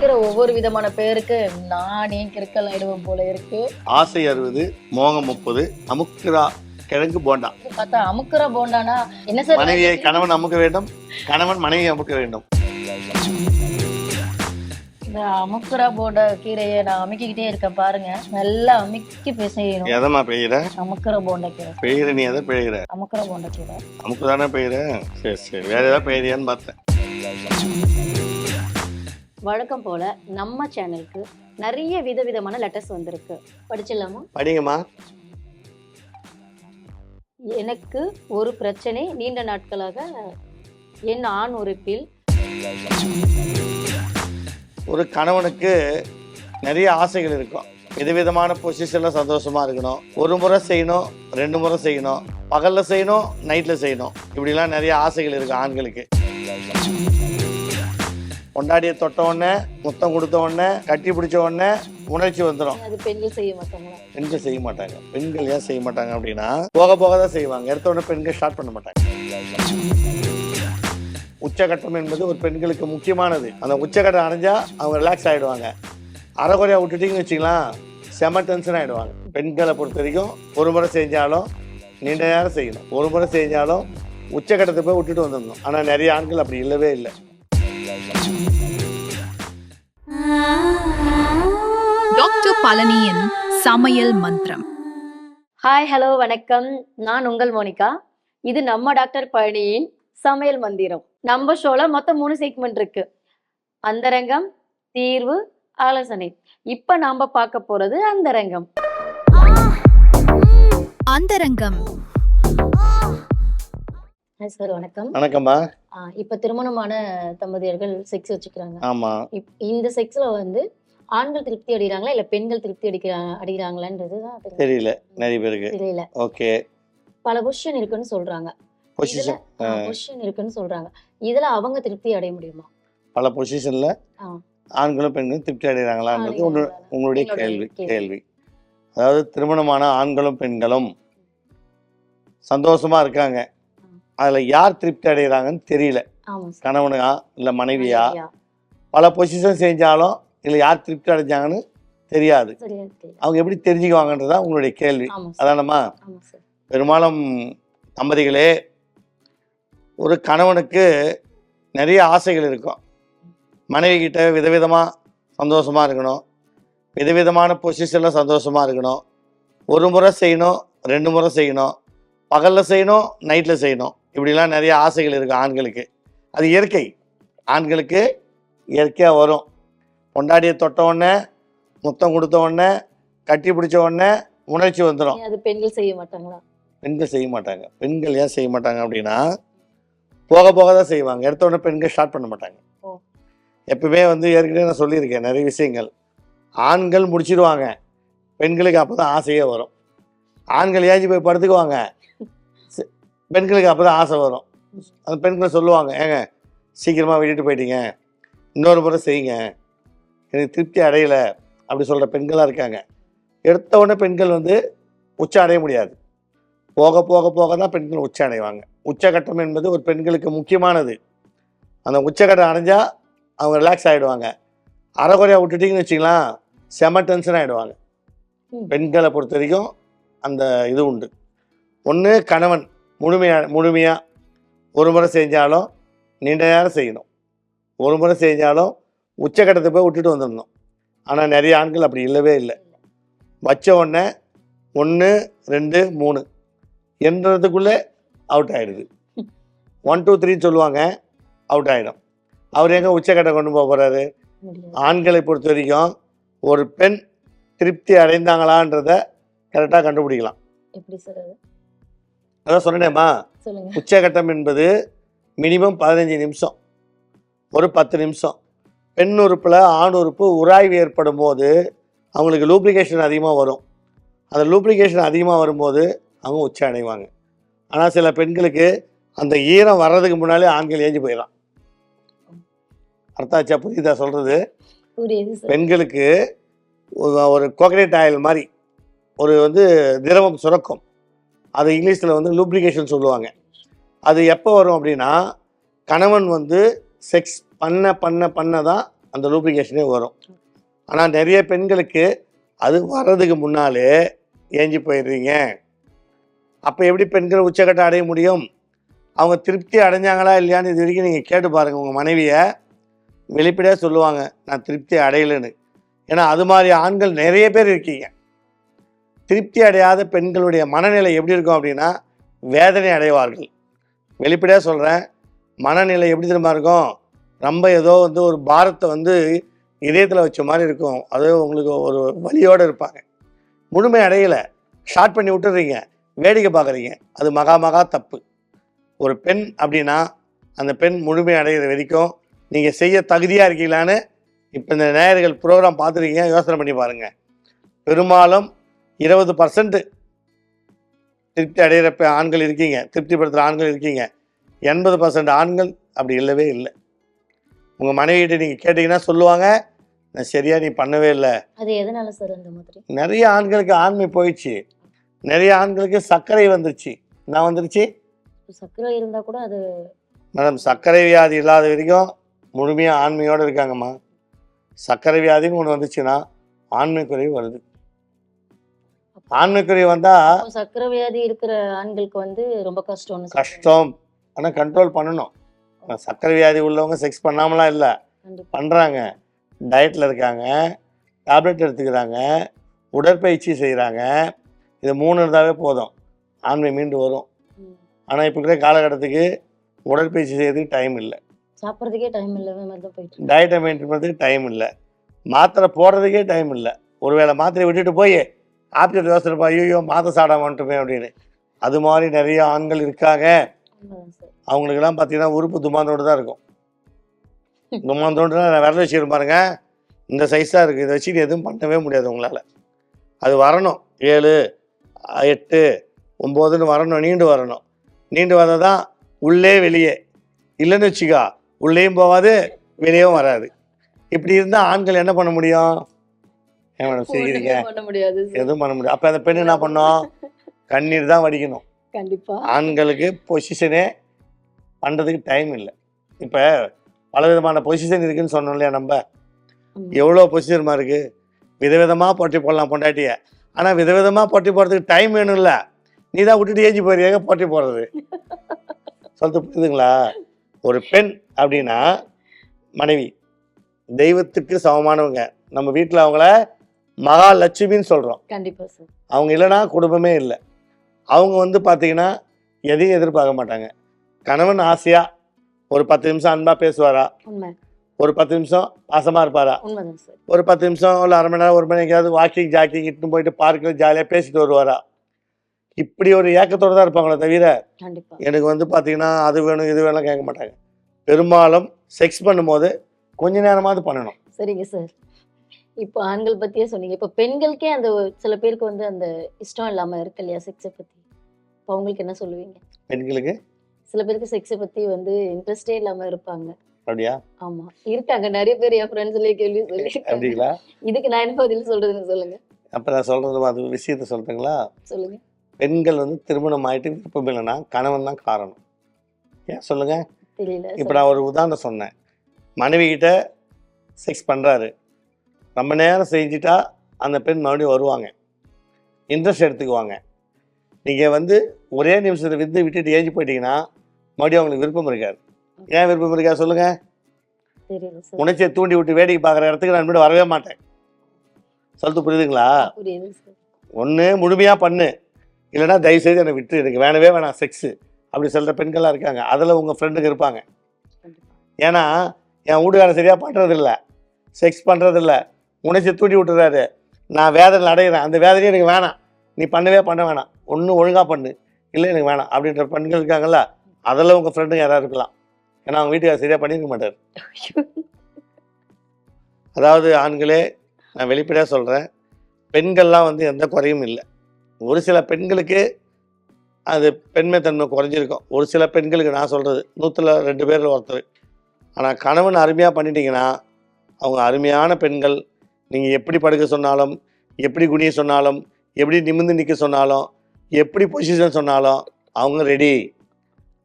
வைக்கிற ஒவ்வொரு விதமான பேருக்கு நானே கிறுக்கல் ஆயிடுவேன் போல இருக்கு. ஆசை அறுபது மோகம் முப்பது அமுக்குரா கிழங்கு போண்டா. பார்த்தா அமுக்குற போண்டானா? என்ன சார்? மனைவியை கணவன் அமுக்க வேண்டும் கணவன் மனைவியை அமுக்க வேண்டும். இந்த அமுக்குற போண்ட கீரையை நான் அமுக்கிக்கிட்டே இருக்கேன் பாருங்க. நல்லா அமுக்கி பேசணும் எதமா பெய்கிற அமுக்குற போண்ட கீரை. பெய்கிற நீ எதை பெய்கிற அமுக்குற போண்ட கீரை. அமுக்கு தானே பெய்கிற சரி சரி. வேற ஏதாவது பெய்யறியான்னு பார்த்தேன். வழக்கம் போல நம்ம சேனலுக்கு நிறைய விதவிதமான லெட்டர்ஸ் வந்திருக்கு. படிச்சிடலாமா? படிங்கம்மா. எனக்கு ஒரு பிரச்சனை நீண்ட நாட்களாக என் ஆண் உறுப்பில். ஒரு கணவனுக்கு நிறைய ஆசைகள் இருக்கும். விதவிதமான பொசிஷன்ல சந்தோஷமா இருக்கணும். ஒரு முறை செய்யணும் ரெண்டு முறை செய்யணும். பகல்ல செய்யணும் நைட்ல செய்யணும். இப்படிலாம் நிறைய ஆசைகள் இருக்கு ஆண்களுக்கு. பொண்டாடியை தொட்ட உடனே முத்தம் கொடுத்த உடனே கட்டி பிடிச்ச உடனே உணர்ச்சி வந்துடும் அது பெண்கள் செய்ய மாட்டாங்களா? பெண்கள் செய்ய மாட்டாங்க. பெண்கள் ஏன் செய்ய மாட்டாங்க அப்படின்னா போக போக தான் செய்வாங்க. எடுத்த உடனே பெண்கள் ஸ்டார்ட் பண்ண மாட்டாங்க. உச்சகட்டம் என்பது ஒரு பெண்களுக்கு முக்கியமானது. அந்த உச்சகட்டம் அடைஞ்சா அவங்க ரிலாக்ஸ் ஆகிடுவாங்க அரைக்குறையா விட்டுட்டீங்கன்னு வச்சுக்கலாம் செம டென்ஷன் ஆகிடுவாங்க பெண்களை பொறுத்த வரைக்கும் ஒரு முறை செஞ்சாலும் நீண்ட நேரம் செய்யணும். ஒரு முறை செஞ்சாலும் உச்சகட்டத்தை போய் விட்டுட்டு வந்துடணும். ஆனால் நிறைய ஆண்கள் அப்படி இல்லவே இல்லை. டாக்டர் பழனியின் சமையல் மந்திரம். ஹாய் ஹலோ வணக்கம். நான் உங்கள் மோனிகா. இது நம்ம டாக்டர் பழனியின் சமையல் மந்திரம். நம்ம ஷோல மொத்தம் மூணு செக்மெண்ட் இருக்கு. அந்தரங்கம் தீர்வு ஆலோசனை. இப்ப நாம பார்க்க போறது அந்தரங்கம். அந்தரங்கம். சார் வணக்கம். வணக்கம்மா. இப்ப திருமணமான தம்பதியர்கள் செக்ஸ் வச்சுக்கிறாங்க. இப்- இந்த செக்ஸ்ல வந்து ஆண்கள் திருப்தி அடைகிறாங்களா? இல்ல பெண்கள் திருப்தி அடிக்கிறாங்க அடைகிறாங்களான்றது தெரியல. நிறைய பேருக்கு. தெரியல. ஓகே. பல பொசிஷன் இருக்குன்னு சொல்றாங்க. பொசிஷன் இருக்குன்னு சொல்றாங்க. இதுல அவங்க திருப்தி அடைய முடியுமா? பல பொசிஷன்ல. ஆண்களும் பெண்களும் திருப்தி அடைகிறாங்களான்றது உங்களு- அடைகிறாங்களா? உங்களுடைய கேள்வி. கேள்வி. அதாவது திருமணமான ஆண்களும் பெண்களும் சந்தோஷமா இருக்காங்க. அதுல யார் திருப்தி அடைகிறாங்கன்னு தெரியல. கணவனா இல்ல மனைவியா? பல பொசிஷன் செஞ்சாலும் இல்ல யார் திருப்தி அடைஞ்சாங்கன்னு தெரியாது. அவங்க எப்படி தெரிஞ்சுக்குவாங்கன்றதா உங்களுடைய கேள்வி. அதானம்மா. பெரும்பாலும் தம்பதிகளே ஒரு கணவனுக்கு நிறைய ஆசைகள் இருக்கும் மனைவி கிட்ட விதவிதமாக சந்தோஷமாக இருக்கணும் விதவிதமான பொசிஷனில் சந்தோஷமாக இருக்கணும் ஒரு முறை செய்யணும் ரெண்டு முறை செய்யணும் பகலில் செய்யணும் நைட்டில் செய்யணும் இப்படிலாம் நிறைய ஆசைகள் இருக்குது ஆண்களுக்கு. அது இயற்கை. ஆண்களுக்கு இயற்கையாக வரும். பொண்டாடியை தொட்ட உடனே முத்தம் கொடுத்த உடனே கட்டி பிடிச்ச உடனே உணர்ச்சி வந்துடும் அது பெண்கள் செய்ய மாட்டாங்களா? பெண்கள் செய்ய மாட்டாங்க. பெண்கள் ஏன் செய்ய மாட்டாங்க அப்படின்னா போக போக தான் செய்வாங்க. எடுத்த உடனே பெண்கள் ஸ்டார்ட் பண்ண மாட்டாங்க. எப்பவுமே வந்து ஏற்கனவே நான் சொல்லியிருக்கேன் நிறைய விஷயங்கள். ஆண்கள் முடிச்சிடுவாங்க பெண்களுக்கு அப்போ தான் ஆசையே வரும். ஆண்கள் ஏஞ்சி போய் படுத்துக்குவாங்க. பெண்களுக்கு அப்போ தான் ஆசை வரும். அந்த பெண்களை சொல்லுவாங்க ஏங்க சீக்கிரமாக விட்டுட்டு போயிட்டீங்க. இன்னொரு முறை செய்யுங்க. எனக்கு திருப்தி அடையலை. அப்படி சொல்கிற பெண்களாக இருக்காங்க. எடுத்த உடனே பெண்கள் வந்து உச்ச அடைய முடியாது. போக போக போக தான் பெண்கள் உச்ச அடைவாங்க. உச்சகட்டம் என்பது ஒரு பெண்களுக்கு முக்கியமானது. அந்த உச்சகட்டம் அடைஞ்சா அவங்க ரிலாக்ஸ் ஆகிடுவாங்க அரைக்குறையா விட்டுட்டீங்கன்னு வச்சிங்களேன் செம டென்ஷன் ஆகிடுவாங்க. பெண்களை பொறுத்த வரைக்கும் அந்த இது உண்டு. ஒன்று கணவன். முழுமையாக முழுமையாக ஒரு முறை செஞ்சாலும் நீண்ட நேரம் செய்யணும். ஒரு முறை செஞ்சாலும் உச்சகட்டத்தை போய் விட்டுட்டு வந்துடணும். ஆனால் நிறைய ஆண்கள் அப்படி இல்லவே இல்லை. வச்ச உடனே ஒன்று ரெண்டு மூணு என்றதுக்குள்ளே அவுட் ஆயிடுது. ஒன் டூ த்ரீ சொல்லுவாங்க அவுட் ஆகிடும் அவர் எங்கே உச்சக்கட்டை கொண்டு போக போகிறாரு. ஆண்களை பொறுத்த வரைக்கும் ஒரு பெண் திருப்தி அடைந்தாங்களான்றத கரெக்டாக கண்டுபிடிக்கலாம். அதான் சொன்னேம்மா உச்சகட்டம் என்பது மினிமம் பதினஞ்சு நிமிஷம். ஒரு பத்து நிமிஷம். பெண் உறுப்பில் ஆண் உறுப்பு உராய்வு ஏற்படும் போது அவங்களுக்கு லூப்ளிகேஷன் அதிகமாக வரும். அந்த லூப்ளிகேஷன் அதிகமாக வரும்போது அவங்க உச்ச அடைவாங்க. ஆனால் சில பெண்களுக்கு அந்த ஈரம் வர்றதுக்கு முன்னாலே ஆண்கள் ஏஞ்சி போயிடலாம். அர்த்தாச்சா புரியுதா சொல்கிறது பெண்களுக்கு ஒரு- ஒரு கோகனட் ஆயில் மாதிரி ஒரு வந்து திரவம் சுரக்கும். அது இங்கிலீஷில் வந்து லூப்ளிகேஷன் சொல்லுவாங்க. அது எப்போ வரும் அப்படின்னா கணவன் வந்து செக்ஸ் பண்ண பண்ண பண்ண தான் அந்த லூப்ளிகேஷனே வரும். ஆனால் நிறைய பெண்களுக்கு அது வர்றதுக்கு முன்னாலே ஏஞ்சி போயிடுறீங்க. அப்போ எப்படி பெண்கள் உச்சக்கட்டம் அடைய முடியும்? அவங்க திருப்தி அடைஞ்சாங்களா இல்லையான்னு இது வரைக்கும் நீங்கள் கேட்டு பாருங்கள் உங்கள் மனைவியை வெளிப்படையாக சொல்லுவாங்க நான் திருப்தி அடையலைன்னு. ஏன்னா அது மாதிரி ஆண்கள் நிறைய பேர் இருக்கீங்க. திருப்தி அடையாத பெண்களுடைய மனநிலை எப்படி இருக்கும் அப்படின்னா வேதனை அடைவார்கள். வெளிப்படையாக சொல்கிறேன் மனநிலை எப்படி திரும்ப இருக்கும்? ரொம்ப ஏதோ வந்து ஒரு பாரத்தை வந்து இதயத்தில் வச்ச மாதிரி இருக்கும். அது உங்களுக்கு ஒரு வழியோடு இருப்பாங்க. முழுமை அடையலை. ஷார்ட் பண்ணி விட்டுறீங்க. வேடிக்கை பார்க்குறீங்க அது மகா மகா தப்பு. ஒரு பெண் அப்படின்னா அந்த பெண் முழுமை அடைகிற வரைக்கும் நீங்கள் செய்ய தகுதியாக இருக்கீங்களான்னு இப்போ இந்த நேயர்கள் ப்ரோக்ராம் பார்த்துருக்கீங்க. யோசனை பண்ணி பாருங்கள் பெரும்பாலும் இருபது பர்சன்ட் திருப்தி அடைகிற பெ- ஆண்கள் இருக்கீங்க திருப்திப்படுத்துகிற ஆண்கள் இருக்கீங்க. எண்பது பர்சன்ட் ஆண்கள் அப்படி இல்லவே இல்லை. உங்கள் மனைவிகிட்ட நீங்கள் கேட்டிங்கன்னா சொல்லுவாங்க நான் சரியாக நீ பண்ணவே இல்லை. அது எதனால சார் அந்த மாதிரி? நிறைய ஆண்களுக்கு ஆண்மை போயிடுச்சு. நிறைய ஆண்களுக்கு சர்க்கரை வந்துருச்சு. என்ன வந்துருச்சு? சர்க்கரை இருந்தா கூட அது மேடம் சர்க்கரை வியாதி இல்லாத வரைக்கும் முழுமையாக ஆண்மையோடு இருக்காங்கம்மா. சர்க்கரை வியாதின்னு ஒன்று வந்துச்சுன்னா ஆண்மை குறைவு வருது. ஆண்மை குறைவு வந்தால் அப்போ சர்க்கரை வியாதி இருக்கிற ஆண்களுக்கு வந்து ரொம்ப சொல்றாங்க. கஷ்டம். ஆனால் கண்ட்ரோல் பண்ணணும். ஆனா, சர்க்கரை வியாதி உள்ளவங்க செக்ஸ் பண்ணாமலாம் இல்லை. பண்ணுறாங்க டயட்டில் இருக்காங்க. டேப்லெட் எடுத்துக்கிறாங்க. உடற்பயிற்சி செய்கிறாங்க இது மூணு இருந்தாவே போதும். ஆண்மை மீண்டு வரும். ஆனால் இப்போ இருக்கிற காலகட்டத்துக்கு உடற்பயிற்சி செய்யறதுக்கு டைம் இல்லை. சாப்பிட்றதுக்கே டைம் இருக்கு. டயட்டை மெயின்டைன் பண்ணுறதுக்கு டைம் இல்லை. மாத்திரை போடுறதுக்கே டைம் இல்லை. ஒருவேளை மாத்திரை விட்டுட்டு போய் ஆப்ஜெக்ட் யோசனை ஐயோ மாத்திரை சாடாம வந்துட்டுமே அப்படின்னு. அது மாதிரி நிறைய ஆண்கள் இருக்காங்க. அவங்களுக்கெல்லாம் பார்த்தீங்கன்னா உறுப்பு துமாந்தோடு தான் இருக்கும். துமாந்தோடுனா விரல வச்சுக்கிட்டு பாருங்க. இந்த சைஸாக இருக்குது இதை வச்சுட்டு எதுவும் பண்ணவே முடியாது உங்களால். அது வரணும். ஏழு எட்டு ஒம்போதுன்னு வரணும். நீண்டு வரணும். நீண்டு வந்தால் தான் உள்ளே வெளியே. இல்லைன்னு வச்சுக்கா. உள்ளேயும் போகாது வெளியேவும் வராது. இப்படி இருந்தால் ஆண்கள் என்ன பண்ண முடியும்? மேடம் செய்கிறீங்க? ஒண்ணுமே பண்ண முடியாது எதுவும் பண்ண முடியாது. அப்போ அந்த பெண் என்ன பண்ணும் கண்ணீர் தான் வடிக்கணும். கண்டிப்பா. ஆண்களுக்கு பொசிஷனே பண்ணுறதுக்கு டைம் இல்லை. இப்போ பலவிதமான பொசிஷன் இருக்குன்னு சொன்னோம் இல்லையா நம்ம. எவ்வளோ பொசிஷன்மா இருக்குது விதவிதமாக போட்டி போடலாம் பொண்டாட்டிய. ஆனால் விதவிதமாக போட்டி போடுறதுக்கு டைம் வேணும்ல. நீ தான் விட்டுட்டு ஏஞ்சி போயிருக்க போட்டி போடுறது. சொல்லிட்டு புரியுதுங்களா? ஒரு பெண் அப்படின்னா மனைவி தெய்வத்துக்கு சமமானவங்க. நம்ம வீட்டில் அவங்கள மகாலட்சுமின்னு சொல்கிறோம் கண்டிப்பா சார் அவங்க இல்லைன்னா குடும்பமே இல்லை. அவங்க வந்து பார்த்தீங்கன்னா எதையும் எதிர்பார்க்க மாட்டாங்க. கணவன் ஆசையாக ஒரு பத்து நிமிஷம் அன்பாக பேசுவாரா? ஒரு பத்து நிமிஷம் பாசமாக இருப்பாரா? ஒரு பத்து நிமிஷம் இல்லை அரை மணி நேரம் ஒரு மணி எங்கேயாவது வாக்கிங் ஜாக்கிங் இட்டுன்னு போயிட்டு பார்க்கில் ஜாலியாக பேசிட்டு வருவாரா? இப்படி ஒரு ஏக்கத்தோடு தான் இருப்பாங்களே தவிர எனக்கு வந்து பார்த்தீங்கன்னா அது வேணும் இது வேணும் கேட்க மாட்டாங்க. பெரும்பாலும் செக்ஸ் பண்ணும்போது கொஞ்ச நேரமாவது பண்ணணும். சரிங்க சார் இப்போ ஆண்கள் பத்தியே சொன்னீங்க. இப்போ பெண்களுக்கே அந்த சில பேருக்கு வந்து அந்த இஷ்டம் இல்லாம இருக்கு இல்லையா செக்ஸை பத்தி? இப்போ அவங்களுக்கு என்ன சொல்லுவீங்க? பெண்களுக்கு? சில பேருக்கு செக்ஸை பத்தி வந்து இன்ட்ரெஸ்டே இல்லாம இருப்பாங்க. அப்படியா? ஆமா. இருக்காங்க. நிறைய பேர் என் ஃப்ரெண்ட்ஸ்லயே கேள்வி சொல்லி அப்படிங்களா? இதுக்கு நான் என்ன பதில் சொல்றதுன்னு சொல்லுங்க. அப்போ நான் சொல்கிறது அது விஷயத்த சொல்கிறீங்களா சொல்லுங்க. பெண்கள் வந்து திருமணம் ஆயிட்டு விருப்பம் இல்லைன்னா கணவன் தான் காரணம். ஏன்? சொல்லுங்க. தெரியல. இப்போ நான் ஒரு உதாரணம் சொன்னேன். மனைவி கிட்ட செக்ஸ் பண்ணுறாரு ரொம்ப நேரம் செஞ்சுட்டா அந்த பெண் மறுபடியும் வருவாங்க. இன்ட்ரெஸ்ட் எடுத்துக்குவாங்க. நீங்கள் வந்து ஒரே நிமிஷத்தை வித்து விட்டுட்டு ஏஞ்சி போயிட்டீங்கன்னா மறுபடியும் அவங்களுக்கு விருப்பம் இருக்காது. ஏன் விருப்பம் இருக்காது சொல்லுங்கள் உணர்ச்சியை தூண்டி விட்டு வேடிக்கை பார்க்குற இடத்துக்கு நான் மீண்டும் வரவே மாட்டேன். சொல்லிட்டு புரியுதுங்களா? ஒன்று முழுமையாக பண்ணு. இல்லைன்னா தயவுசெய்து என்னை விட்டு எனக்கு வேணவே வேணாம் செக்ஸு அப்படி சொல்கிற பெண்கள்லாம் இருக்காங்க. அதில் உங்கள் ஃப்ரெண்டுங்க இருப்பாங்க. ஏன்னா என் வீட்டுக்காரன் சரியாக பண்ணுறதில்ல செக்ஸ் பண்ணுறதில்ல உணர்ச்சி தூண்டி விட்டுறாரு. நான் வேதனை அடைகிறேன். அந்த வேதனையும் எனக்கு வேணாம். நீ பண்ணவே பண்ண வேணாம். ஒன்று ஒழுங்காக பண்ணு. இல்லை எனக்கு வேணாம். அப்படின்ற பெண்கள் இருக்காங்கல்ல அதில் உங்கள் ஃப்ரெண்டுங்க யாராவது இருக்கலாம். ஏன்னா அவங்க வீட்டுக்காரர் சரியாக பண்ணியிருக்க மாட்டார். அதாவது ஆண்களே நான் வெளிப்படையாக சொல்கிறேன் பெண்கள்லாம் வந்து எந்த குறையும் இல்லை. ஒரு சில பெண்களுக்கு அது பெண்மைத்தன்மை குறைஞ்சிருக்கும். ஒரு சில பெண்களுக்கு நான் சொல்கிறது நூற்றில் ரெண்டு பேரில் ஒருத்தர். ஆனால் கணவன் அருமையாக பண்ணிட்டீங்கன்னா அவங்க அருமையான பெண்கள் நீங்கள் எப்படி படுக்க சொன்னாலும் எப்படி குனிய சொன்னாலும் எப்படி நிமிர்ந்து நிற்க சொன்னாலும் எப்படி பொசிஷன் சொன்னாலும் அவங்க ரெடி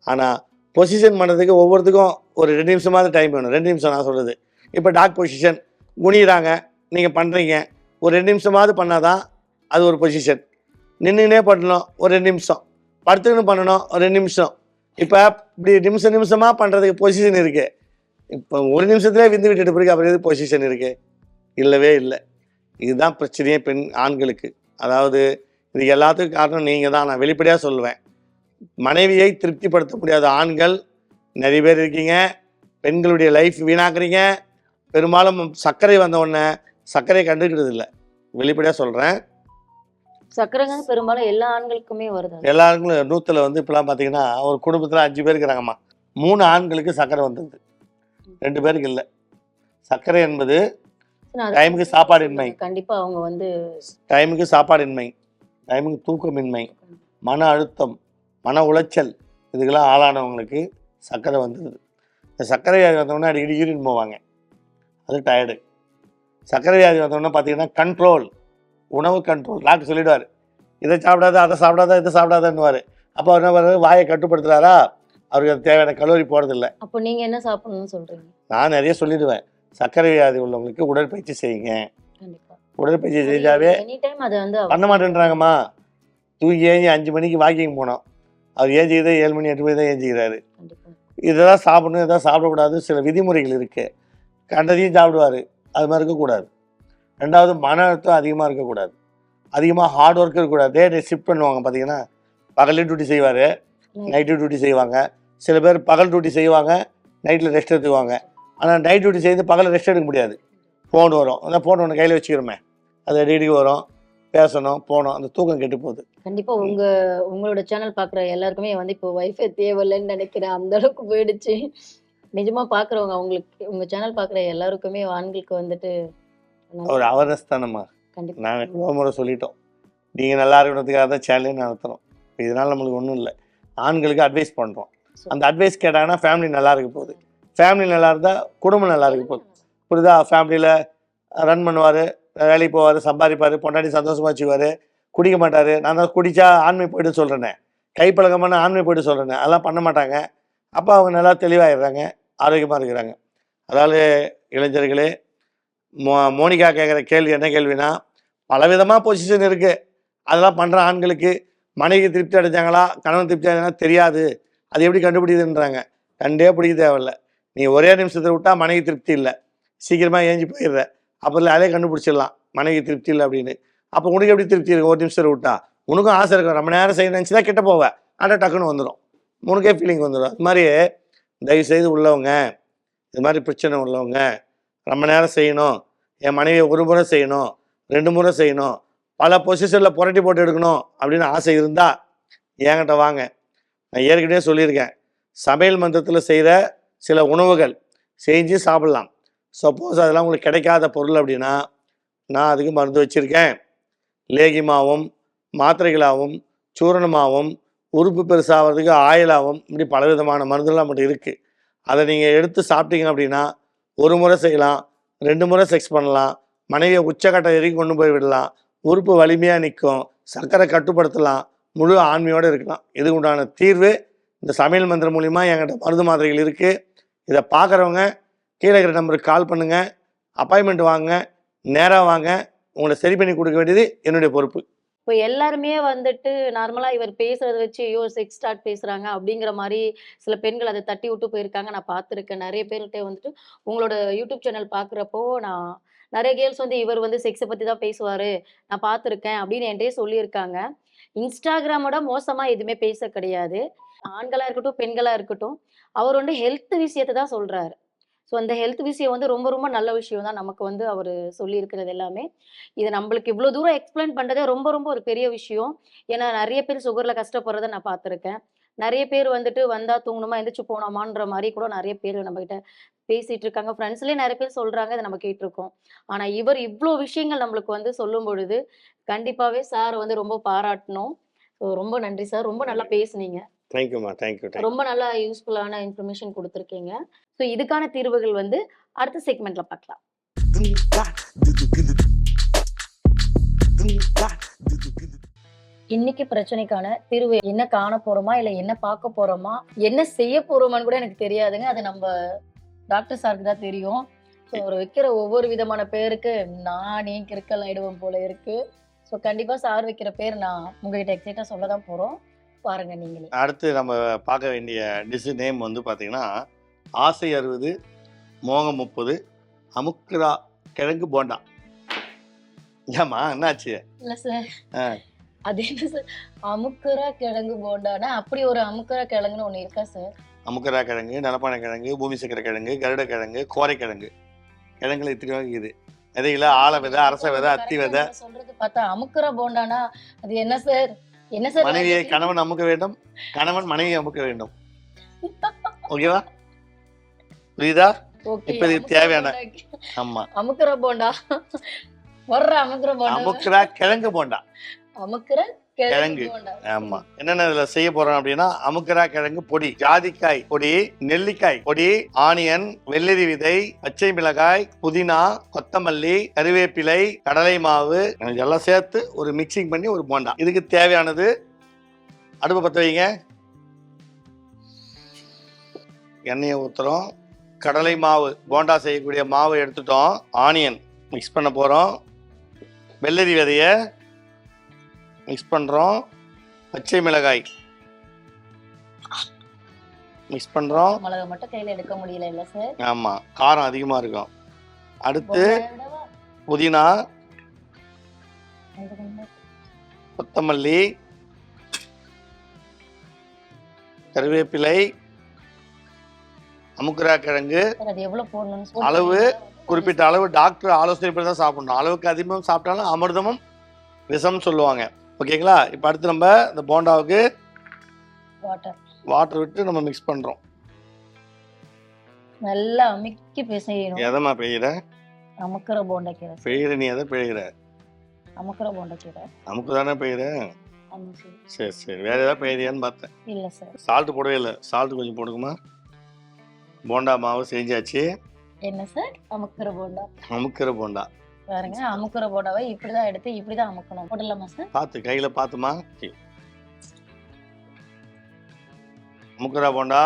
ஆனால் பொசிஷன் பண்ணுறதுக்கு ஒவ்வொருத்துக்கும் ஒரு ரெண்டு நிமிஷமாவது டைம் வேணும். ரெண்டு நிமிஷம் நான் சொல்கிறது இப்போ டாக் பொசிஷன் குனிகிறாங்க நீங்கள் பண்ணுறீங்க ஒரு ரெண்டு நிமிஷமாவது பண்ணால் தான் அது ஒரு பொசிஷன் நின்றுனே பண்ணணும் ஒரு ரெண்டு நிமிஷம். படுத்துக்கின்னு பண்ணணும் ஒரு ரெண்டு நிமிஷம். இப்போ இப்படி நிமிஷம் நிமிஷமாக பண்ணுறதுக்கு பொசிஷன் இருக்குது இப்போ ஒரு நிமிஷத்துலேயே விந்து விட்டுட்டு பிறகு அப்புறம் எது பொசிஷன் இருக்குது இல்லவே இல்லை. இதுதான் பிரச்சனையே பெண் ஆண்களுக்கு. அதாவது இது எல்லாத்துக்கும் காரணம் நீங்கள் தான். நான் வெளிப்படையாக சொல்லுவேன். மனைவியை திருப்திப்படுத்த முடியாத ஆண்கள் நிறைய பேர் இருக்கீங்க. பெண்களுடைய லைஃப் வீணாக்குறீங்க. பெரும்பாலும் சர்க்கரை வந்த உடனே சர்க்கரையை கண்டுக்கிறது இல்லை. வெளிப்படையாக சொல்கிறேன் சக்கரைங்க பெரும்பாலும் எல்லா ஆண்களுக்குமே வருது. எல்லாருக்கும் நூற்றில் வந்து இப்போலாம் பார்த்தீங்கன்னா ஒரு குடும்பத்தில் அஞ்சு பேர் இருக்கிறாங்கம்மா. மூணு ஆண்களுக்கு சர்க்கரை வந்துடுது ரெண்டு பேருக்கு இல்லை. சர்க்கரை என்பது டைமுக்கு சாப்பாடின்மை கண்டிப்பா அவங்க வந்து டைமுக்கு சாப்பாடின்மை டைமுக்கு தூக்கமின்மை. மன அழுத்தம் மன உளைச்சல் இதுக்கெல்லாம் ஆளானவங்களுக்கு சர்க்கரை வந்துடுது இந்த சர்க்கரை வியாதி வந்தவொடனே அடிக்கடி யூரின் போவாங்க. அது டயர்டு சர்க்கரை வியாதி வந்தவொடனே பார்த்தீங்கன்னா கண்ட்ரோல் உணவு கண்ட்ரோல் டாக்டர் சொல்லிடுவார். இதை சாப்பிடாத அதை சாப்பிடாத இதை சாப்பிடாதன்னுவார். அப்போ அவர் என்ன பண்ணுறாரு? வாயை கட்டுப்படுத்துறாரா? அவருக்கு அது தேவையான கலோரி போகிறதில்ல அப்போ நீங்க என்ன சாப்பிடணும்னு சொல்றீங்க? நான் நிறைய சொல்லிடுவேன். சர்க்கரை வியாதி உள்ளவங்களுக்கு உடற்பயிற்சி செய்யுங்க. உடற்பயிற்சி செஞ்சாவே பண்ண மாட்டேன்றாங்கம்மா. தூங்கி ஏஞ்சி அஞ்சு மணிக்கு வாக்கிங் போனோம். அவர் ஏஞ்சிக்கிறதே ஏழு மணி எட்டு மணி தான் ஏஞ்சிக்கிறாரு. இதெல்லாம் சாப்பிடணும் இதெல்லாம் சாப்பிடக்கூடாது. சில விதிமுறைகள் இருக்குது கண்டதையும் சாப்பிடுவார். அது மாதிரி இருக்கக்கூடாது. ரெண்டாவது மன அழுத்தம் அதிகமாக இருக்கக்கூடாது. அதிகமாக ஹார்ட் ஒர்க் இருக்கக்கூடாது. டே டே ஷிஃப்ட் பண்ணுவாங்க பார்த்தீங்கன்னா பகலில் டியூட்டி செய்வார். நைட்டு டியூட்டி செய்வாங்க. சில பேர் பகல் டியூட்டி செய்வாங்க. நைட்டில் ரெஸ்ட் எடுத்துக்குவாங்க. ஆனால் நைட் டியூட்டி செய்து பகலில் ரெஸ்ட் எடுக்க முடியாது. ஃபோன் வரும். அந்த ஃபோன் ஒன்று கையில் வச்சுக்கிறோமே. அது அடிக்கடி வரும். பேசணும் போகணும். அந்த தூக்கம் கெட்டு போகுது. கண்டிப்பா உங்க உங்களோட சேனல் பாக்குற எல்லாருக்குமே வந்து இப்போ வைஃபை தேவையில்லைன்னு நினைக்கிறேன். அந்த அளவுக்கு போயிடுச்சு. நிஜமா பாக்குறவங்க அவங்களுக்கு உங்க சேனல் பாக்குற எல்லாருக்குமே ஆண்களுக்கு வந்துட்டு ஒரு அவேர்னஸ் தானம்மா. கண்டிப்பா. நாங்கள் எவ்வளோ முறை சொல்லிட்டோம். நீங்கள் நல்லா இருக்கணுன்றதுக்காக தான் சேனலே நடத்துகிறோம் இதனால் நம்மளுக்கு ஒன்றும் இல்லை. ஆண்களுக்கு அட்வைஸ் பண்ணுறோம் அந்த அட்வைஸ் கேட்டாங்கன்னா ஃபேமிலி நல்லா இருக்க போகுது. ஃபேமிலி நல்லா இருந்தால் குடும்பம் நல்லா இருக்கு. போதும் புரியுதா? ஃபேமிலியில் ரன் பண்ணுவார் வேலைக்கு போவார் சம்பாதிப்பார் பொண்டாட்டி சந்தோஷமா வச்சுக்குவார் குடிக்க மாட்டார். நான் தான் குடித்தா ஆண்மை போய்ட்டு சொல்கிறேனே கைப்பழக்கமான ஆண்மை போய்ட்டு சொல்கிறேனே அதெல்லாம் பண்ண மாட்டாங்க. அப்போ அவங்க நல்லா தெளிவாகிடுறாங்க ஆரோக்கியமாக இருக்கிறாங்க. அதாவது இளைஞர்களே மோ மோனிகா கேட்குற கேள்வி என்ன கேள்வினா பலவிதமாக பொசிஷன் இருக்குது அதெல்லாம் பண்ணுற ஆண்களுக்கு மனைவி திருப்தி அடைஞ்சாங்களா கணவன் திருப்தி அடைஞ்சாங்களா தெரியாது. அது எப்படி கண்டுபிடிக்குதுன்றாங்க. கண்டே பிடிக்க தேவையில்ல. நீ ஒரே நிமிஷத்தில் விட்டால் மனைவி திருப்தி இல்லை. சீக்கிரமாக ஏஞ்சி போயிடுற. அப்புறம் அதே கண்டுபிடிச்சிடலாம். மனைவி திருப்தி இல்லை அப்படின்னு. அப்போ உனக்கு எப்படி திருப்தி இருக்கும்? ஒரு நிமிஷத்தில் விட்டா. உனக்கும் ஆசை இருக்கும். ரொம்ப நேரம் செய்ய நினச்சி தான் கிட்ட போவேன் ஆனால் டக்குன்னு வந்துடும் உனக்கே ஃபீலிங் வந்துடும் அது மாதிரி தயவு செய்து உள்ளவங்க இது மாதிரி பிரச்சனை உள்ளவங்க ரொம்ப நேரம் செய்யணும். என் மனைவியை ஒரு முறை செய்யணும். ரெண்டு முறை செய்யணும். பல பொசிஷனில் புரட்டி போட்டு எடுக்கணும் அப்படின்னு ஆசை இருந்தால் என்கிட்ட வாங்க. நான் ஏற்கனவே சொல்லியிருக்கேன். சமையல் மந்திரத்தில் செய்கிற சில உணவுகள் செஞ்சு சாப்பிட்லாம். சப்போஸ் அதெல்லாம் உங்களுக்கு கிடைக்காத பொருள் அப்படின்னா நான் அதுக்கு மருந்து வச்சுருக்கேன். லேகிமாவும் மாத்திரைகளாகவும் சூரணமாகவும் உறுப்பு பெருசாகிறதுக்கு ஆயிலாகவும் இப்படி பலவிதமான மருந்துலாம் மட்டும் இருக்குது அதை நீங்கள் எடுத்து சாப்பிட்டீங்க அப்படின்னா ஒரு முறை செய்யலாம் ரெண்டு முறை செக்ஸ் பண்ணலாம் மனைவியை உச்சக்கட்ட வரைக்கும் கொண்டு போய் விடலாம் உறுப்பு வலிமையாக நிற்கும் சர்க்கரை கட்டுப்படுத்தலாம் முழு ஆண்மையோடு இருக்கலாம். இதுக்கு உண்டான தீர்வு இந்த சமையல் மந்திரம் மூலிமா என்கிட்ட மருந்து மாத்திரைகள் இருக்குது இதை பார்க்குறவங்க கீழே இருக்கிற நம்பருக்கு கால் பண்ணுங்கள் அப்பாயின்மெண்ட் வாங்க நேராக வாங்க உங்களை சரி பண்ணி கொடுக்க வேண்டியது என்னுடைய பொறுப்பு. இப்போ எல்லாருமே வந்துட்டு நார்மலா இவர் பேசுறத வச்சு ஐயோ செக்ஸ் ஸ்டார்ட் பேசுறாங்க அப்படிங்கிற மாதிரி சில பெண்கள் அதை தட்டி விட்டு போயிருக்காங்க. நான் பார்த்துருக்கேன். நிறைய பேர்கிட்ட வந்துட்டு உங்களோட யூடியூப் சேனல் பார்க்குறப்போ நான் நிறைய கேர்ள்ஸ் வந்து இவர் வந்து செக்ஸை பத்தி தான் பேசுவாரு. நான் பார்த்துருக்கேன் அப்படின்னு என்கிட்டயே சொல்லியிருக்காங்க. இன்ஸ்டாகிராமோட மோசமா எதுவுமே பேச கிடையாது. ஆண்களா இருக்கட்டும் பெண்களா இருக்கட்டும் அவர் வந்து ஹெல்த் விஷயத்தை தான் சொல்றாரு. ஸோ அந்த ஹெல்த் விஷயம் வந்து ரொம்ப ரொம்ப நல்ல விஷயம் தான் நமக்கு வந்து அவர் சொல்லியிருக்கிறது எல்லாமே. இது நம்மளுக்கு இவ்வளோ தூரம் எக்ஸ்பிளைன் பண்ணுறதே ரொம்ப ரொம்ப ஒரு பெரிய விஷயம். ஏன்னா நிறைய பேர் சுகரில் கஷ்டப்படுறத நான் பார்த்துருக்கேன். நிறைய பேர் வந்துட்டு வந்தா தூங்கணுமா எந்திரிச்சு போனோமான்ற மாதிரி கூட நிறைய பேர் நம்மகிட்ட பேசிட்டு இருக்காங்க. ஃப்ரெண்ட்ஸ்லேயே நிறைய பேர் சொல்றாங்க இதை நம்ம கேட்டிருக்கோம். ஆனா இவர் இவ்வளோ விஷயங்கள் நம்மளுக்கு வந்து சொல்லும் பொழுது கண்டிப்பாவே சார் வந்து ரொம்ப பாராட்டணும். ஸோ ரொம்ப நன்றி சார் ரொம்ப நல்லா பேசுனீங்க. தேங்க்யூம்மா தேங்க்யூ ரொம்ப நல்லா யூஸ்ஃபுல்லான இன்ஃபர்மேஷன் கொடுத்துருக்கீங்க. ஸோ இதுக்கான தீர்வுகள் வந்து அடுத்த செக்மெண்ட்ல பார்க்கலாம். இன்னைக்கு பிரச்சனைக்கான தீர்வு என்ன காண போறோமா இல்ல என்ன பார்க்க போறோமா என்ன செய்ய போறோமான்னு கூட எனக்கு தெரியாதுங்க. அது நம்ம டாக்டர் சாருக்கு தான் தெரியும். அவர் வைக்கிற ஒவ்வொரு விதமான பேருக்கு நானே கிறுக்கல் ஆயிடுவேன் போல இருக்கு. ஸோ கண்டிப்பா சார் வைக்கிற பேர் நான் உங்ககிட்ட எக்ஸைட்டா சொல்ல தான் போறோம். பாருங்க நீங்களே. அடுத்து நம்ம பார்க்க வேண்டிய டிஷ் நேம் வந்து பார்த்தீங்கன்னா ஆசை அறுபது மோகம் முப்பது அமுக்குரா கிழங்கு போண்டா. ஏம்மா என்னாச்சு? இல்ல சார் ஆ. அது என்ன சார் அமுக்குரா கிழங்கு போண்டானா அப்படி ஒரு அமுக்குரா கிழங்குன்னு ஒண்ணு இருக்கா சார் அமுக்கரா கிழங்கு நிலப்பானை கிழங்கு பூமி சக்கரை கிழங்கு கருட கிழங்கு கோரைக்கிழங்கு கிழங்குல இத்தனை வகை இது விதையில ஆல விதை அரச விதை அத்தி விதை. சொல்றது பார்த்தா அமுக்குரா போண்டானா அது என்ன சார் என்ன சார் மனைவியை கணவன் அமுக்க வேண்டும். கணவன் மனைவியை அமுக்க வேண்டும். ஓகேவா? புரியுதா? இப்ப இது தேவையான-. ஆமா. அமுக்குரா போண்டா. வர்ற அமுக்குற போண்டா. அமுக்குரா கிழங்கு போண்டா. அமுக்குற கிழங்கு. ஆமா. என்னென்ன இதுல செய்ய போறோம் அப்படின்னா அமுக்கரா கிழங்கு பொடி ஜாதிக்காய் பொடி நெல்லிக்காய் பொடி ஆனியன் வெள்ளரி விதை பச்சை மிளகாய் புதினா கொத்தமல்லி கருவேப்பிலை கடலை மாவு இதெல்லாம் சேர்த்து ஒரு மிக்சிங் பண்ணி ஒரு போண்டா. இதுக்கு தேவையானது அடுப்பு பற்ற வைங்க. எண்ணெயை ஊத்துறோம். கடலை மாவு போண்டா செய்யக்கூடிய மாவு எடுத்துட்டோம். ஆனியன் மிக்ஸ் பண்ண போறோம். வெள்ளரி விதைய மிக்ஸ் பண்றோம். பச்சை மிளகாய். மிக்ஸ் பண்றோம். மிளகா மட்டும் கையில எடுக்க முடியல இல்ல சார்? ஆமா காரம் அதிகமா இருக்கும். அடுத்து? புதினா. கொத்தமல்லி. கருவேப்பிலை. அமுக்குரா கிழங்கு. அளவு குறிப்பிட்ட அளவு. டாக்டர் ஆலோசனைப்படி தான் சாப்பிடணும். அளவுக்கு அதிகமாக சாப்பிட்டாலும் அமிர்தமும் விஷம் சொல்லுவாங்க. ஓகேங்களா? இப்போ அடுத்து நம்ம இந்த போண்டாவுக்கு வாட்டர் வாட்டர் விட்டு நம்ம மிக்ஸ் பண்ணுறோம் நல்லா அமுக்கி பிசையணும். எதம்மா பெய்கிற அமுக்குற போண்டா கீரை சார். பெய்கிற நீ எதை பெய்கிற அமுக்குற போண்டா கீரை நமக்கு தானே சார். சரி சரி. வேற ஏதாவது பெய்கிறியான்னு பார்த்தேன். இல்ல சார். சால்ட் போடவே இல்லை. சால்ட் கொஞ்சம் போடுக்குமா போண்டா மாவு செஞ்சாச்சு. என்ன சார்? அமுக்குற போண்டா. அமுக்கிற போண்டா. பாருங்க அமுக்குற போண்டாவை இப்படிதான் எடுத்து இப்படிதான் அமுக்கணும். போடலாமா சார் பார்த்து கையில் பார்த்துமா? அமுக்குரா போண்டா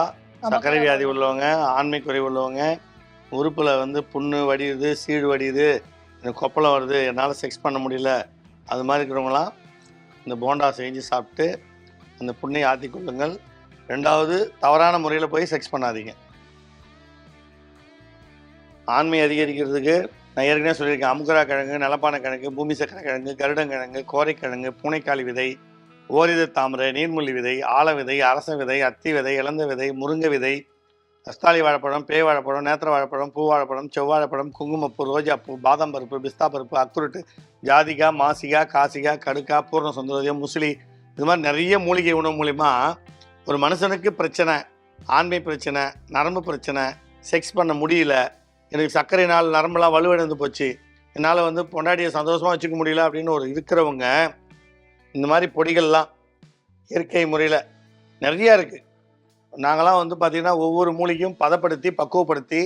சர்க்கரை வியாதி உள்ளவங்க ஆண்மை குறைவு உள்ளவங்க உறுப்பில் வந்து புண்ணு வடியுது சீடு வடியுது எனக்கு கொப்பளம் வருது என்னால் செக்ஸ் பண்ண முடியல அது மாதிரி இருக்கிறவங்களாம் இந்த போண்டா செஞ்சு சாப்பிட்டு அந்த புண்ணை ஆற்றிக் கொள்ளுங்கள். ரெண்டாவது தவறான முறையில் போய் செக்ஸ் பண்ணாதீங்க. ஆண்மை அதிகரிக்கிறதுக்கு நான் ஏற்கனவே சொல்லியிருக்கேன் அமுகரா கிழங்கு நலப்பான கிழங்கு பூமிசக்கரை கிழங்கு கருடங்கிழங்கு கோரைக்கிழங்கு பூனைக்காளி விதை ஓரித தாமரை நீர்முள்ளி விதை ஆல விதை அரச விதை அத்தி விதை இளந்த விதை முருங்கை விதை அஸ்தாலி வாழைப்பழம் பேய் வாழைப்பழம் நேத்திர வாழைப்பழம் பூ வாழைப்பழம் செவ்வாழைப்பழம் குங்குமப்பூ ரோஜாப்பூ பாதாம் பருப்பு பிஸ்தா பருப்பு அக்குருட்டு ஜாதிகா மாசிகா காசிகா கடுக்கா பூர்ண சுந்தரோதயம் முசிலி இது மாதிரி நிறைய மூலிகை உணவு மூலிமா ஒரு மனுஷனுக்கு பிரச்சனை ஆண்மை பிரச்சனை நரம்பு பிரச்சனை செக்ஸ் பண்ண முடியல எனக்கு சர்க்கரை நாள் நரம்பெல்லாம் வலுவடைந்து போச்சு. என்னால் வந்து பொண்டாட்டியை சந்தோஷமாக வச்சுக்க முடியல அப்படின்னு ஒரு இருக்கிறவங்க இந்த மாதிரி பொடிகள்லாம் இயற்கை முறையில் நிறையா இருக்குது நாங்களாம் வந்து பார்த்திங்கன்னா ஒவ்வொரு மூலிகையும் பதப்படுத்தி பக்குவப்படுத்தி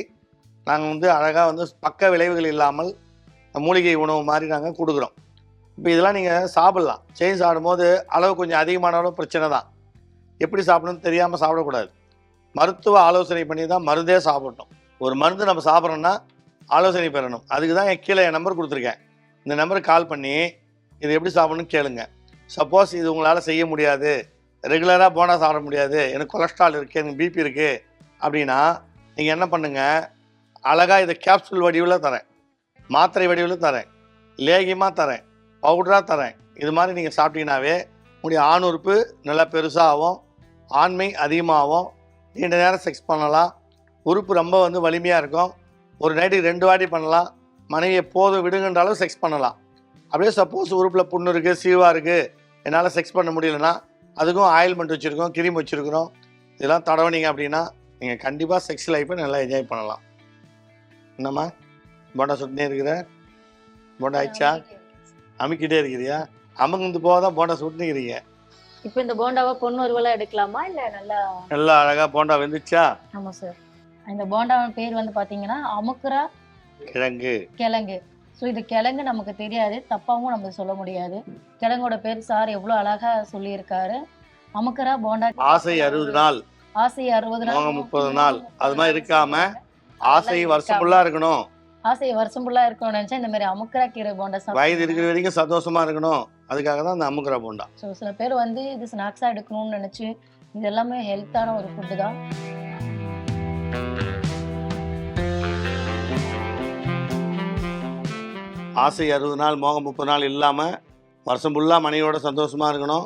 நாங்கள் வந்து அழகாக வந்து பக்க விளைவுகள் இல்லாமல் மூலிகை உணவு மாதிரி நாங்கள் கொடுக்குறோம். இப்போ இதெல்லாம் நீங்கள் சாப்பிட்லாம். செஞ்சு சாப்பிடும்போது அளவு கொஞ்சம் அதிகமானாலும் பிரச்சனை தான். எப்படி சாப்பிடணும்னு தெரியாமல் சாப்பிடக்கூடாது. மருத்துவ ஆலோசனை பண்ணி தான் மருந்தே சாப்பிடணும். ஒரு மருந்து நம்ம சாப்பிட்றோன்னா ஆலோசனை பெறணும். அதுக்கு தான் என் கீழே என் நம்பர் கொடுத்துருக்கேன். இந்த நம்பருக்கு கால் பண்ணி இது எப்படி சாப்பிடணும்னு கேளுங்க. சப்போஸ் இது உங்களால் செய்ய முடியாது. ரெகுலராக போனால் சாப்பிட முடியாது. எனக்கு கொலஸ்ட்ரால் இருக்குது எனக்கு பிபி இருக்குது அப்படின்னா நீங்கள் என்ன பண்ணுங்கள் அழகாக இதை கேப்சூல் வடிவில் தரேன். மாத்திரை வடிவில் தரேன். லேகியமாக தரேன். பவுடராக தரேன். இது மாதிரி நீங்கள் சாப்பிட்டீங்கன்னாவே உங்களுடைய ஆணுறுப்பு நல்லா பெருசாகவும் ஆண்மை அதிகமாகவும் நீண்ட நேரம் செக்ஸ் பண்ணலாம். உறுப்பு ரொம்ப வந்து வலிமையாக இருக்கும். ஒரு நைட்டுக்கு ரெண்டு வாட்டி பண்ணலாம். மனைவியை போதும் விடுங்கன்ற அளவு செக்ஸ் பண்ணலாம். அப்படியே சப்போஸ் உறுப்பில் புண்ணு இருக்குது சீவாக இருக்குது என்னால் செக்ஸ் பண்ண முடியலன்னா அதுக்கும் ஆயில்மெண்ட் வச்சுருக்கோம் கிரீம் வச்சுருக்குறோம். இதெல்லாம் தடவுனீங்க அப்படின்னா நீங்கள் கண்டிப்பாக செக்ஸ் லைஃப்பை நல்லா என்ஜாய் பண்ணலாம். என்னம்மா? போண்டா சுட்டுனே இருக்கிற? போண்டா ஆயிடுச்சா? அமுக்கிட்டே இருக்கிறியா? அமுங்கிந்து போக தான் போண்டா சுட்டுனுக்கிறீங்க. இப்போ இந்த போண்டாவை பொண்ணு ஒருவலா எடுக்கலாமா? இல்ல நல்லா நல்லா அழகாக போண்டா வெந்துச்சா? ஆமா சார் இந்த போண்டாவின் பேர் வந்து பாத்தீங்கன்னா அமுக்குரா கிழங்கு. கிழங்கு. ஸோ இது கிழங்கு நமக்கு தெரியாது. தப்பாவும் நம்ம சொல்ல முடியாது. கிழங்கோட பேர் சார் எவ்வளோ அழகா சொல்லியிருக்காரு. அமுக்கரா போண்டா. ஆசை அறுபது நாள். ஆசை அறுபது நாள். முப்பது நாள். அது மாதிரி இருக்காம ஆசை வருஷம் ஃபுல்லாக இருக்கணும். ஆசை வருஷம் ஃபுல்லா இருக்கணும்னு நினைச்சா இந்த மாதிரி அமுக்கரா கீரை போண்டா வயது இருக்கிற வரைக்கும் சந்தோஷமா இருக்கணும். அதுக்காக தான் அந்த அமுக்குற போண்டா. ஸோ சில பேர் வந்து இது ஸ்நாக்ஸா எடுக்கணும்னு நினைச்சு இது எல்லாமே ஹெல்த்தான ஒரு ஃபுட்டு தான். ஆசை அறுபது நாள் மோகம் முப்பது நாள் இல்லாமல் வருஷம் ஃபுல்லாக மனைவியோட சந்தோஷமாக இருக்கணும்.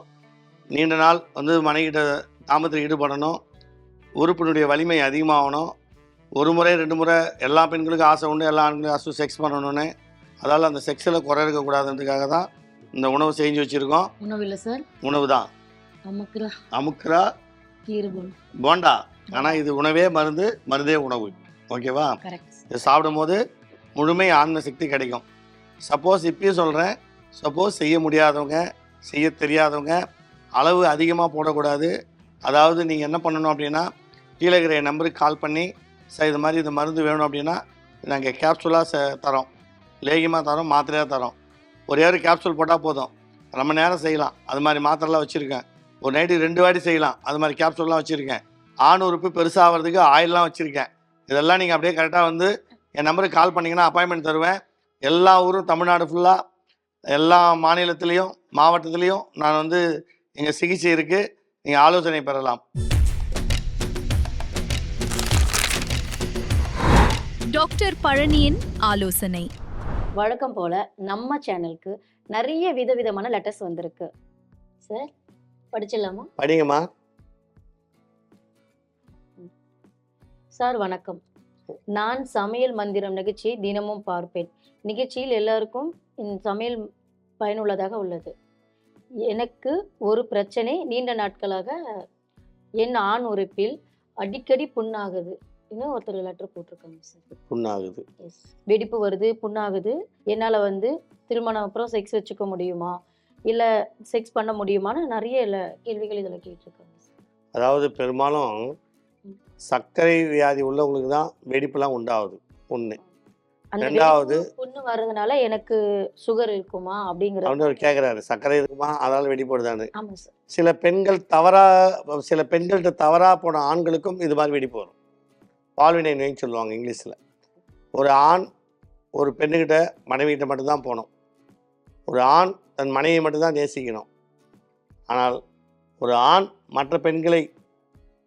நீண்ட நாள் வந்து மனைவிகிட்ட தாமத்தில் ஈடுபடணும். உறுப்பினுடைய வலிமை அதிகமாகணும். ஒரு முறை ரெண்டு முறை எல்லா பெண்களுக்கும் ஆசை உண்டு எல்லா ஆண்களுக்கும் ஆசை செக்ஸ் பண்ணணும்னு. அதால் அந்த செக்ஸில் குறை இருக்கக்கூடாதுன்றதுக்காக தான் இந்த உணவு செஞ்சு வச்சுருக்கோம். உணவு இல்லை சார். உணவு தான். அமுக்கரா அமுக்குரா கீரை போண்டா. ஆனால் இது உணவே மருந்து மருந்தே உணவு. ஓகேவா? இதை சாப்பிடும்போது முழுமை ஆன்ம சக்தி கிடைக்கும். சப்போஸ் இப்பயும் சொல்கிறேன் சப்போஸ் செய்ய முடியாதவங்க செய்ய தெரியாதவங்க அளவு அதிகமாக போடக்கூடாது. அதாவது நீங்கள் என்ன பண்ணணும் அப்படின்னா கீழே இருக்கிற நம்பருக்கு கால் பண்ணி சார் இது மாதிரி இந்த மருந்து வேணும் அப்படின்னா நாங்கள் கேப்சூலாக ச தரோம். லேகியமாக தரோம் மாத்திரையாக தரோம். ஒரே ஒரு கேப்சூல் போட்டால் போதும். ரொம்ப நேரம் செய்யலாம். அது மாதிரி மாத்திரைலாம் வச்சுருக்கேன். ஒரு நைட்டு ரெண்டு வாட்டி செய்யலாம். அது மாதிரி கேப்சூல்லாம் வச்சுருக்கேன். ஆண் உறுப்பு பெருசாகிறதுக்கு ஆயிலெலாம் வச்சுருக்கேன். இதெல்லாம் நீங்கள் அப்படியே கரெக்டாக வந்து என் நம்பருக்கு கால் பண்ணிங்கன்னா அப்பாயின்மெண்ட் தருவேன். எல்லா ஊரும் தமிழ்நாடு ஃபுல்லாக எல்லா மாநிலத்திலையும் மாவட்டத்திலையும் நான் வந்து எங்கள் சிகிச்சை இருக்குது நீங்கள் ஆலோசனை பெறலாம். டாக்டர் பழனியின் ஆலோசனை. வழக்கம் போல நம்ம சேனலுக்கு நிறைய விதவிதமான லெட்டர்ஸ் வந்திருக்கு. சார் படிச்சிடலாமா? படிங்கம்மா. சார் வணக்கம். நான் சமையல் மந்திரம் நிகழ்ச்சியை தினமும் பார்ப்பேன். நிகழ்ச்சியில் எல்லாருக்கும் சமையல் பயனுள்ளதாக உள்ளது. எனக்கு ஒரு பிரச்சனை நீண்ட நாட்களாக என் ஆண் உறுப்பில் அடிக்கடி புண்ணாகுது. இன்னும் ஒருத்தர் லெட்டர் போட்டிருக்காங்க சார். புண்ணாகுது. வெடிப்பு வருது புண்ணாகுது. என்னால் வந்து திருமணம் அப்புறம் செக்ஸ் வச்சுக்க முடியுமா? இல்லை செக்ஸ் பண்ண முடியுமான்னு நிறைய கேள்விகள் இதில் கேட்டிருக்காங்க அதாவது பெரும்பாலும் சர்க்கரை வியாதி உள்ளவங்களுக்கு தான் வெடிப்புலாம் உண்டாகுது ஒன்று ரெண்டாவது- புண்ணு வர்றதுனால எனக்கு சுகர் இருக்குமா அப்படிங்கிறது. அப்படின்னு அவர் கேட்குறாரு சர்க்கரை இருக்குமா? அதால் வெடிப்படுதான்னு. ஆமாம் சார். சில பெண்கள் தவறாக சில பெண்கள்கிட்ட தவறாக போன ஆண்களுக்கும் இது மாதிரி வெடிப்பு வரும். பால்வினை நோய்னு சொல்லுவாங்க இங்கிலீஷில். ஒரு ஆண் ஒரு பெண்ணுக்கிட்ட மனைவிகிட்ட மட்டும்தான் போகணும். ஒரு ஆண் தன் மனைவியை மட்டும்தான் நேசிக்கணும். ஆனால் ஒரு ஆண் மற்ற பெண்களை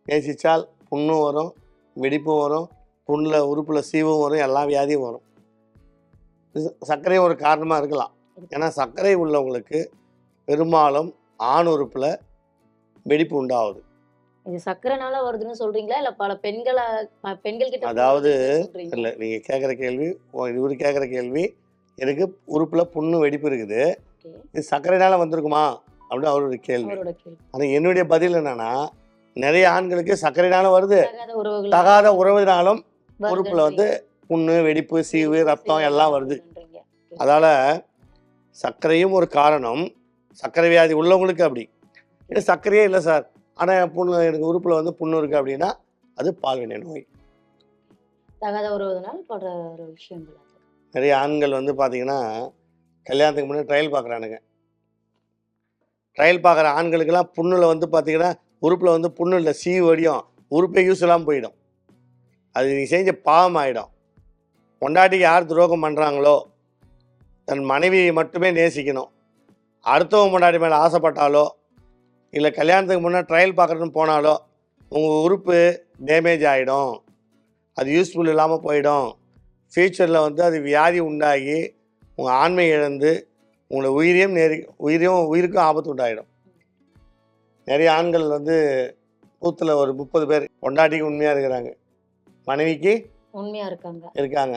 நேசித்தால் புண்ணும் வரும் வெடிப்பும் வரும் புண்ணில் உறுப்பில் சீவும் வரும் எல்லா வியாதியும் வரும். இது சர்க்கரை ஒரு காரணமாக இருக்கலாம். ஏன்னா சர்க்கரை உள்ளவங்களுக்கு பெரும்பாலும் ஆண் உறுப்பில் வெடிப்பு உண்டாகுது. இது சக்கரைனால வருதுன்னு சொல்றீங்களா? இல்ல பல பெண்களை பெண்கள் கிட்ட அதாவது? இல்லை நீங்கள் கேட்குற கேள்வி இவர் கேட்குற கேள்வி எனக்கு உறுப்பில் புண்ணு வெடிப்பு இருக்குது. இது சர்க்கரைனால வந்திருக்குமா? அப்படின்னு அவருடைய அவரோட கேள்வி. ஆனால் என்னுடைய பதில் என்னன்னா நிறைய ஆண்களுக்கு சர்க்கரைனால வருது. தகாத உறவினாலும். உறுப்பில் வந்து புண்ணு வெடிப்பு சீவு ரத்தம் எல்லாம் வருது. அதால் சர்க்கரையும் ஒரு காரணம். சர்க்கரை வியாதி உள்ளவங்களுக்கு அப்படி. இது சர்க்கரையே இல்லை சார். ஆனால் புண்ணு எனக்கு உறுப்பில் வந்து புண்ணு இருக்குது அப்படின்னா அது பால்வினை நோய். தகாத உறவுதனால் படுற ஒரு விஷயங்கள். நிறைய ஆண்கள் வந்து பார்த்தீங்கன்னா கல்யாணத்துக்கு முன்னாடி ட்ரையல் பார்க்குறானுங்க ட்ரையல் பார்க்குற ஆண்களுக்கெல்லாம் புண்ணில் வந்து பார்த்தீங்கன்னா உறுப்பில் வந்து புண்ணு இல்லை சீ வடியும் உறுப்பே யூஸ் இல்லாமல் போயிடும். அது நீ செஞ்ச பாவம் ஆகிடும் பொண்டாட்டிக்கு யார் துரோகம் பண்ணுறாங்களோ தன் மனைவியை மட்டுமே நேசிக்கணும். அடுத்தவங்க பொண்டாட்டி மேலே ஆசைப்பட்டாலோ இல்லை கல்யாணத்துக்கு முன்னே ட்ரையல் பார்க்குறதுன்னு போனாலோ உங்கள் உறுப்பு டேமேஜ் ஆகிடும் அது யூஸ்ஃபுல் இல்லாமல் போயிடும். ஃப்யூச்சரில் வந்து அது வியாதி உண்டாகி உங்கள் ஆண்மை இழந்து உங்களை உயிரையும் நேரி உயிரையும் உயிருக்கும் ஆபத்து உண்டாயிடும். நிறைய ஆண்கள் வந்து நூற்றில் ஒரு முப்பது பேர் பொண்டாட்டிக்கு உண்மையாக இருக்கிறாங்க. மனைவிக்கு உண்மையா இருக்காங்க. இருக்காங்க.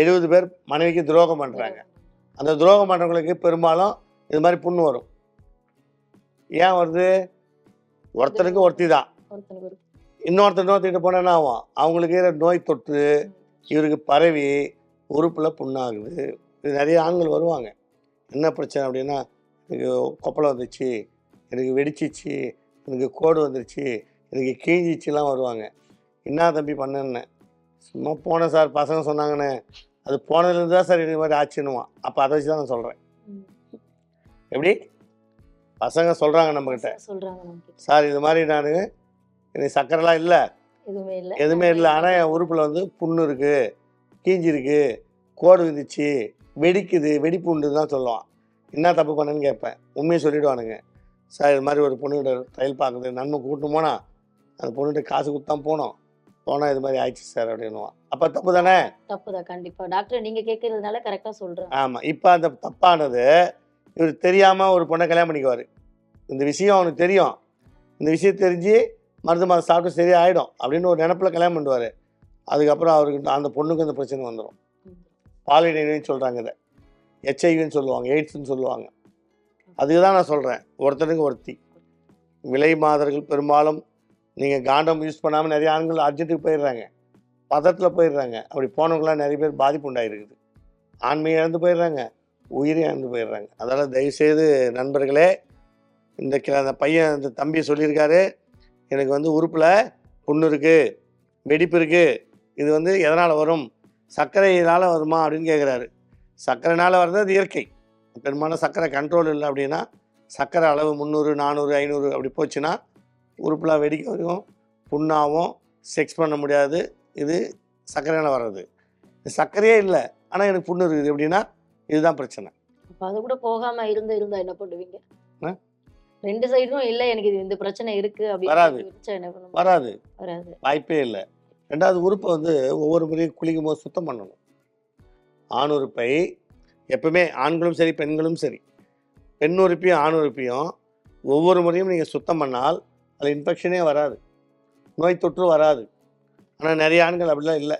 எழுபது பேர் மனைவிக்கு துரோகம் பண்ணுறாங்க அந்த துரோகம் பண்ணுறவங்களுக்கு பெரும்பாலும் இது மாதிரி புண்ணு வரும். ஏன் வருது? ஒருத்தருக்கு ஒருத்தி தான் ஒருத்தனுக்கு இன்னொருத்தர் இன்னொருத்திட்ட போனால் ஆகும்? அவங்களுக்கு நோய் தொற்று இவருக்கு பரவி உறுப்பில் புண்ணாகுது. இது நிறைய ஆண்கள் வருவாங்க. என்ன பிரச்சனை அப்படின்னா எனக்கு கொப்பளம் வந்துச்சு. எனக்கு வெடிச்சிச்சு எனக்கு கோடு வந்துருச்சு எனக்கு கீஞ்சிச்சுலாம் வருவாங்க. என்ன தம்பி பண்ணேன்னு? சும்மா போனேன் சார் பசங்க சொன்னாங்கண்ணே அது போனதுலேருந்து தான் சார் இது மாதிரி ஆச்சுன்னுவான். அப்போ அதை வச்சு தான் நான் சொல்கிறேன். எப்படி? பசங்க சொல்கிறாங்க நம்மக்கிட்ட சார் இது மாதிரி நான் எனக்கு சக்கரைலாம் இல்லை. எதுவுமே இல்ல. ஆனால் என் உறுப்பில் வந்து புண்ணு இருக்குது கீஞ்சி இருக்கு கோடு விதிச்சு வெடிக்குது வெடிப்பு உண்டு தான் சொல்லுவான். என்ன தப்பு பண்ணேன்னு கேட்பேன். உண்மையை சொல்லிடுவானுங்க. சார் இது மாதிரி ஒரு பொண்ணுகிட்ட ட்ரையல் பார்க்குது நன்மை கூட்டணும் போனால் அந்த பொண்ணுகிட்ட காசு கொடுத்து தான் போனோம். போனால் இது மாதிரி ஆயிடுச்சு சார் அப்படின்னுவான். அப்போ தப்பு தானே? தப்புதான் கண்டிப்பா. டாக்டர் நீங்க கேட்கறதுனால கரெக்டா சொல்றேன். ஆமாம் இப்போ அந்த தப்பானது இவர் தெரியாமல் ஒரு பொண்ணை கல்யாணம் பண்ணிக்குவார். இந்த விஷயம் அவனுக்கு தெரியும். இந்த விஷயம் தெரிஞ்சு மருந்து மாதம் சாப்பிட்டு சரியா ஆகிடும் அப்படின்னு ஒரு நினப்பில் கல்யாணம் பண்ணுவார். அதுக்கப்புறம் அவருக்கு அந்த பொண்ணுக்கு அந்த பிரச்சனை வந்துடும் பாலினைன்னு சொல்கிறாங்க இதை. ஹெச்ஐவின்னு சொல்லுவாங்க எய்ட்ஸ்னு சொல்லுவாங்க. அதுக்கு தான் நான் சொல்கிறேன் ஒருத்தனுக்கு ஒருத்தி. விலை மாதர்கள் பெரும்பாலும் நீங்கள் காண்டம் யூஸ் பண்ணாமல் நிறைய ஆண்கள் அர்ஜென்ட்டுக்கு போயிடுறாங்க. பதத்தில் போயிடுறாங்க. அப்படி போனவங்களாம் நிறைய பேர் பாதிப்பு உண்டாயிருக்குது. ஆண்மையை இழந்து போயிடுறாங்க. உயிரை இழந்து போயிடுறாங்க. அதனால் தயவுசெய்து நண்பர்களே இந்த அந்த பையன் இந்த தம்பி சொல்லியிருக்காரு. எனக்கு வந்து உறுப்பில் புண்ணு இருக்குது வெடிப்பு இருக்குது இது வந்து எதனால் வரும்? சர்க்கரையினால் வருமா அப்படின்னு கேட்குறாரு சர்க்கரைனால் வர்றது அது இயற்கை. பெரும்பாலும் சர்க்கரை கண்ட்ரோல் இல்லை அப்படின்னா சர்க்கரை அளவு முந்நூறு நானூறு ஐநூறு அப்படி போச்சுன்னா உறுப்பில் வெடிக்க வரும் புண்ணாகும் செக்ஸ் பண்ண முடியாது. இது சர்க்கரையால் வர்றது. சர்க்கரையே இல்லை. ஆனால் எனக்கு புண்ணு இருக்குது. அப்படின்னா இதுதான் பிரச்சனை. அப்ப அது கூட போகாம இருந்து இருந்தா என்ன பண்ணுவீங்க? ரெண்டு சைடும் இல்ல எனக்கு இது இந்த பிரச்சனை இருக்கு வராது. அப்படின்னு விரிச்சா என்ன பண்ணுவோம் வராது. வராது. வாய்ப்பே இல்லை. ரெண்டாவது உறுப்பை வந்து ஒவ்வொரு முறையும் குளிக்கும் போது சுத்தம் பண்ணணும். ஆண் உறுப்பை எப்பவுமே ஆண்களும் சரி பெண்களும் சரி. பெண் உறுப்பியும் ஆண் உறுப்பியும் ஒவ்வொரு முறையும் நீங்கள் சுத்தம் பண்ணால் அது இன்ஃபெக்ஷனே வராது. நோய் தொற்று வராது. ஆனால் நிறைய ஆண்கள் அப்படிலாம் இல்லை.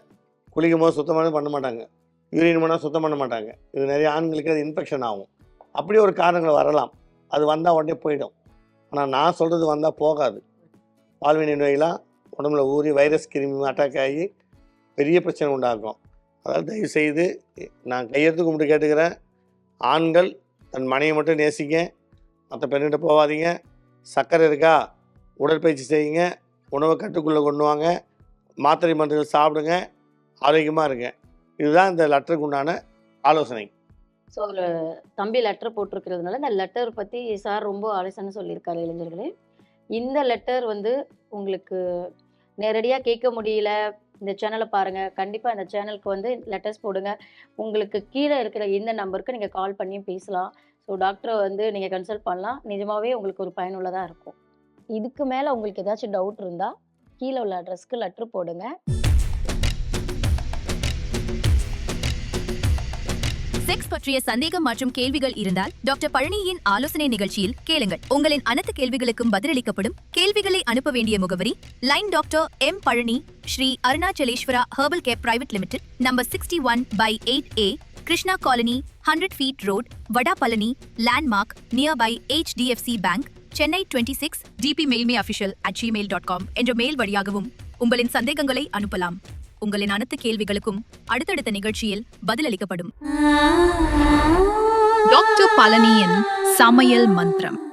குளிக்கும் போது சுத்தமாக பண்ண மாட்டாங்க. யூரின் பண்ணால் சுத்தம் பண்ண மாட்டாங்க. இது நிறைய ஆண்களுக்கு அது இன்ஃபெக்ஷன் ஆகும். அப்படி ஒரு காரணங்கள் வரலாம். அது வந்தால் உடனே போயிடும். ஆனால் நான் சொல்கிறது வந்தால் போகாது. பால்வினை நோயெலாம் உடம்புல ஊறி வைரஸ் கிருமி அட்டாக் ஆகி பெரிய பிரச்சனை உண்டாகும். அதாவது தயவு செய்து நான் கையெழுத்து கும்பிட்டு கேட்டுக்கிறேன். ஆண்கள் தன் மனையை மட்டும் நேசிங்க. மற்ற பெண்கிட்ட போகாதீங்க. சர்க்கரை இருக்கா? உடற்பயிற்சி செய்யுங்க. உணவை கட்டுக்குள்ளே கொண்டு வாங்க. மாத்திரை மருந்துகள் சாப்பிடுங்க. ஆரோக்கியமாக இருங்க. இதுதான் இந்த லெட்டருக்கு உண்டான ஆலோசனை. ஸோ அதில் தம்பி லெட்டர் போட்டிருக்கிறதுனால இந்த லெட்டர் பற்றி சார் ரொம்ப ஆலோசனை சொல்லியிருக்காரு இளைஞர்களே. இந்த லெட்டர் வந்து உங்களுக்கு நேரடியாக கேட்க முடியல. இந்த சேனலை பாருங்கள் கண்டிப்பாக இந்த சேனலுக்கு வந்து லெட்டர்ஸ் போடுங்க. உங்களுக்கு கீழே இருக்கிற இந்த நம்பருக்கு நீங்கள் கால் பண்ணியும் பேசலாம். ஸோ டாக்டரை வந்து நீங்கள் கன்சல்ட் பண்ணலாம். நிஜமாகவே உங்களுக்கு ஒரு பயனுள்ளதாக இருக்கும். இதுக்கு மேலே உங்களுக்கு ஏதாச்சும் டவுட் இருந்தால் கீழே உள்ள அட்ரஸ்க்கு லெட்ரு போடுங்க. செக்ஸ் பற்றிய சந்தேகம் மற்றும் கேள்விகள் இருந்தால் டாக்டர் பழனியின் ஆலோசனை நிகழ்ச்சியில் கேளுங்கள். உங்களின் அனைத்து கேள்விகளுக்கும் பதிலளிக்கப்படும் கேள்விகளை அனுப்ப வேண்டிய முகவரி line doctor M Palani Sri Arunachaleswara herbal care private limited number sixty one by eight A Krishna colony hundred feet road Vadapalani landmark nearby HDFC bank Chennai twenty six DP mail me official at Gmail dot com என்ற mail வழியாகவும் உங்களின் சந்தேகங்களை அனுப்பலாம். உங்களின் அனைத்து கேள்விகளுக்கும் அடுத்தடுத்த நிகழ்ச்சியில் பதிலளிக்கப்படும். டாக்டர் பழனியின் சமையல் மந்திரம்.